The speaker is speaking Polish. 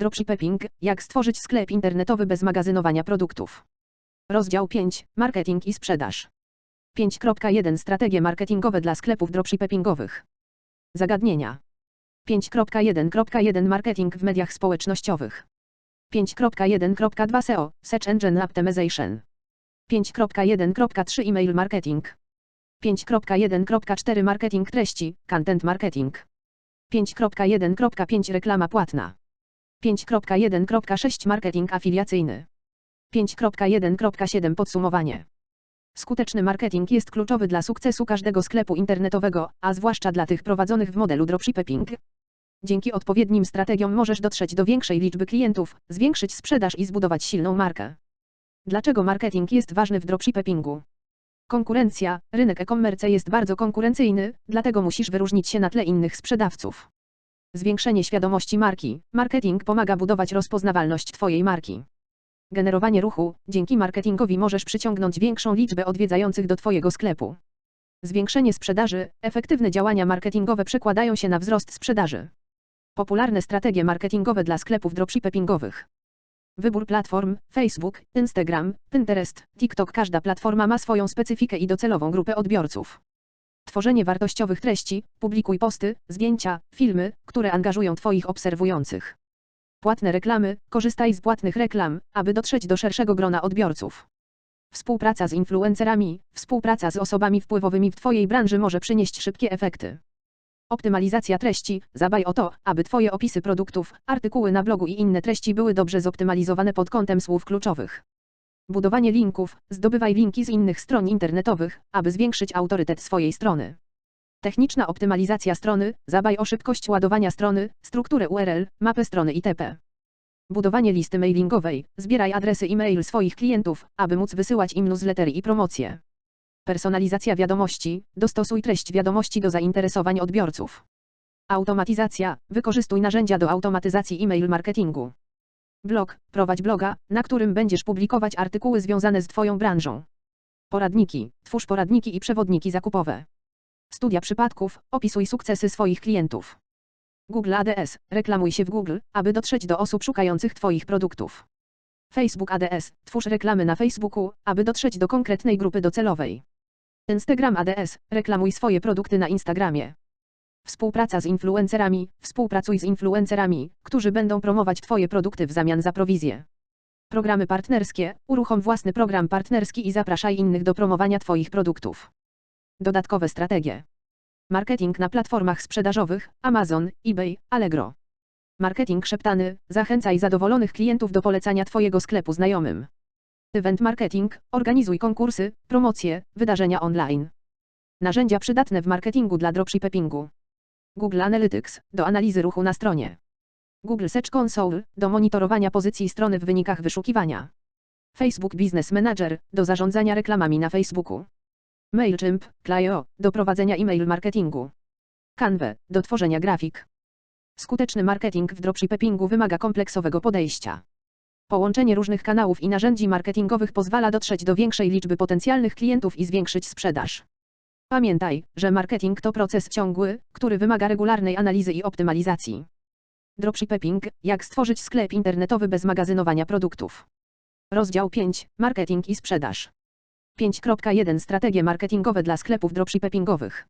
Dropshipping, jak stworzyć sklep internetowy bez magazynowania produktów. Rozdział 5, marketing i sprzedaż. 5.1 Strategie marketingowe dla sklepów dropshippingowych. Zagadnienia. 5.1.1 Marketing w mediach społecznościowych. 5.1.2 SEO, Search Engine Optimization. 5.1.3 E-mail marketing. 5.1.4 Marketing treści, content marketing. 5.1.5 Reklama płatna. 5.1.6 Marketing afiliacyjny. 5.1.7 Podsumowanie. Skuteczny marketing jest kluczowy dla sukcesu każdego sklepu internetowego, a zwłaszcza dla tych prowadzonych w modelu dropshipping. Dzięki odpowiednim strategiom możesz dotrzeć do większej liczby klientów, zwiększyć sprzedaż i zbudować silną markę. Dlaczego marketing jest ważny w dropshippingu? Konkurencja, rynek e-commerce jest bardzo konkurencyjny, dlatego musisz wyróżnić się na tle innych sprzedawców. Zwiększenie świadomości marki. Marketing pomaga budować rozpoznawalność Twojej marki. Generowanie ruchu. Dzięki marketingowi możesz przyciągnąć większą liczbę odwiedzających do Twojego sklepu. Zwiększenie sprzedaży. Efektywne działania marketingowe przekładają się na wzrost sprzedaży. Popularne strategie marketingowe dla sklepów dropshippingowych. Wybór platform: Facebook, Instagram, Pinterest, TikTok. Każda platforma ma swoją specyfikę i docelową grupę odbiorców. Tworzenie wartościowych treści, publikuj posty, zdjęcia, filmy, które angażują Twoich obserwujących. Płatne reklamy, korzystaj z płatnych reklam, aby dotrzeć do szerszego grona odbiorców. Współpraca z influencerami, współpraca z osobami wpływowymi w Twojej branży może przynieść szybkie efekty. Optymalizacja treści, zadbaj o to, aby Twoje opisy produktów, artykuły na blogu i inne treści były dobrze zoptymalizowane pod kątem słów kluczowych. Budowanie linków, zdobywaj linki z innych stron internetowych, aby zwiększyć autorytet swojej strony. Techniczna optymalizacja strony, zadbaj o szybkość ładowania strony, strukturę URL, mapę strony itp. Budowanie listy mailingowej, zbieraj adresy e-mail swoich klientów, aby móc wysyłać im newslettery i promocje. Personalizacja wiadomości, dostosuj treść wiadomości do zainteresowań odbiorców. Automatyzacja, wykorzystuj narzędzia do automatyzacji e-mail marketingu. Blog, prowadź bloga, na którym będziesz publikować artykuły związane z Twoją branżą. Poradniki, twórz poradniki i przewodniki zakupowe. Studia przypadków, opisuj sukcesy swoich klientów. Google ADS, reklamuj się w Google, aby dotrzeć do osób szukających Twoich produktów. Facebook ADS, twórz reklamy na Facebooku, aby dotrzeć do konkretnej grupy docelowej. Instagram ADS, reklamuj swoje produkty na Instagramie. Współpraca z influencerami, współpracuj z influencerami, którzy będą promować Twoje produkty w zamian za prowizję. Programy partnerskie, uruchom własny program partnerski i zapraszaj innych do promowania Twoich produktów. Dodatkowe strategie. Marketing na platformach sprzedażowych, Amazon, eBay, Allegro. Marketing szeptany, zachęcaj zadowolonych klientów do polecania Twojego sklepu znajomym. Event marketing, organizuj konkursy, promocje, wydarzenia online. Narzędzia przydatne w marketingu dla dropshippingu. Google Analytics, do analizy ruchu na stronie. Google Search Console, do monitorowania pozycji strony w wynikach wyszukiwania. Facebook Business Manager, do zarządzania reklamami na Facebooku. MailChimp, Clio, do prowadzenia e-mail marketingu. Canva, do tworzenia grafik. Skuteczny marketing w dropshippingu wymaga kompleksowego podejścia. Połączenie różnych kanałów i narzędzi marketingowych pozwala dotrzeć do większej liczby potencjalnych klientów i zwiększyć sprzedaż. Pamiętaj, że marketing to proces ciągły, który wymaga regularnej analizy i optymalizacji. Dropshipping, jak stworzyć sklep internetowy bez magazynowania produktów. Rozdział 5, marketing i sprzedaż. 5.1 Strategie marketingowe dla sklepów dropshippingowych.